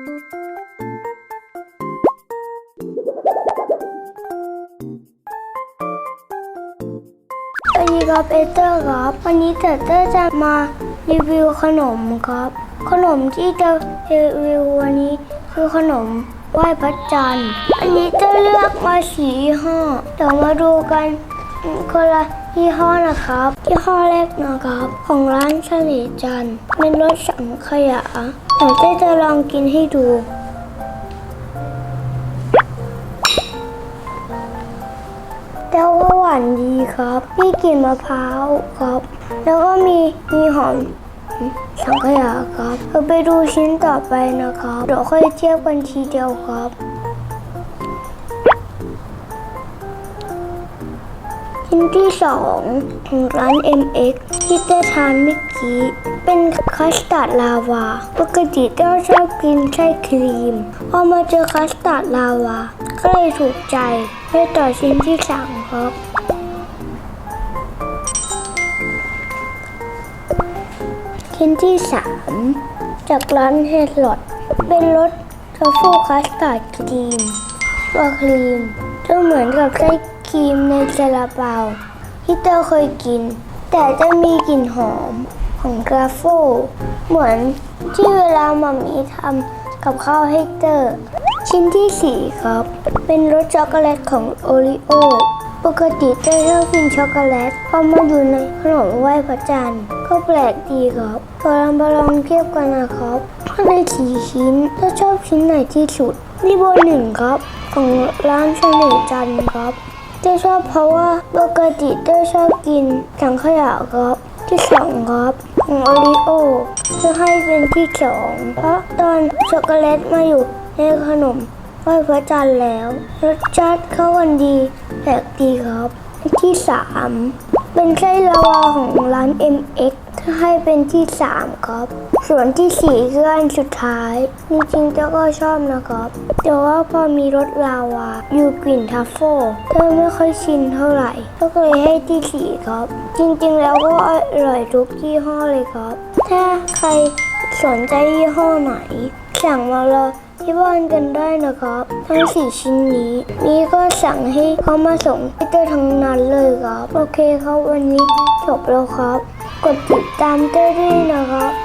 สวัสดีครับเอเตอร์ครับ วันนี้เตเตอร์จะมารีวิวขนมครับ ขนมที่จะรีวิววันนี้คือขนมไหว้พระจันทร์ อันนี้จะเลือกมาสี่ห้อเดี๋ยวมาดูกันคนละยี่ห้อนะครับยี่ห้อแรกนะครับ ของร้านเฉลี่จันเป็นรสสังขยะ เดี๋ยวเจ๊จะลองกินให้ดู แต่ว่าหวานดีครับ มีกลิ่นมะพร้าวครับ แล้วก็มีมีหอมสังขยาครับเราไปดูชิ้นต่อไปนะครับ เดี๋ยวค่อยเทียบกันทีเดียวครับ ชิ้นที่สองของร้าน MX ที่เต้ทานเมื่อกี้ เป็นคัสตาร์ดลาวา ปกติเต้าชอบกินไส้ครีม พอมาเจอคัสตาร์ดลาวา ก็เลยถูกใจไปต่อชิ้นที่สามครับชิ้นที่สามจากร้านเฮดลอดเป็นรสทัฟเฟิลคัสตาร์ดครีมตัวครีมจะเหมือนกับไส้ ครีมในซาลาเปาที่เตอเคยกิน แต่จะมีกลิ่นหอมของกราโฟเหมือนที่เวลามามีทำกับข้าวให้เตอร์ชิ้นที่สี่ครับ เป็นรสช็อกโกแลตของโอริโอปกติเต้ชอบกินช็อกโกแลตพอมาอยู่ในขนมไหว้พระจันทร์ก็แปลกดีครับเราลองมาลองเทียบกันนะครับในสี่ชิ้นเต้ชอบชิ้นไหนที่สุดนี่เบอร์หนึ่งครับ ของร้านเฉลยจันทร์ครับ เต้ชอบเพราะว่าปกติเต้ชอบกินถังขยะครับ ที่สองครับของโอริโอจะให้เป็นที่สองเพราะตอนช็อกโกแลตมาอยู่ในขนมไหว้พระจันทร์แล้ว รสชาติเข้ากันดีแปลกดีครับ ที่สามเป็นไส้ลาวาของร้าน MX ให้เป็นที่สามครับ ส่วนที่สี่คืออันสุดท้าย จริงๆเจ้าก็ชอบนะครับ แต่ว่าพอมีรสลาวาอยู่กลิ่นทัฟเฟิลเจ้าไม่ค่อยชินเท่าไหร่ ก็เลยให้ที่สี่ครับ จริงๆแล้วก็อร่อยทุกยี่ห้อเลยครับ ถ้าใครสนใจยี่ห้อไหน สั่งมาเลยที่บ้านกันได้นะครับ ทั้งสี่ชิ้นนี้นี่ก็สั่งให้เขามาส่งที่เตอร์ทั้งนั้นเลยครับ โอเคครับวันนี้จบแล้วครับ กดติดตามด้วยนะครับ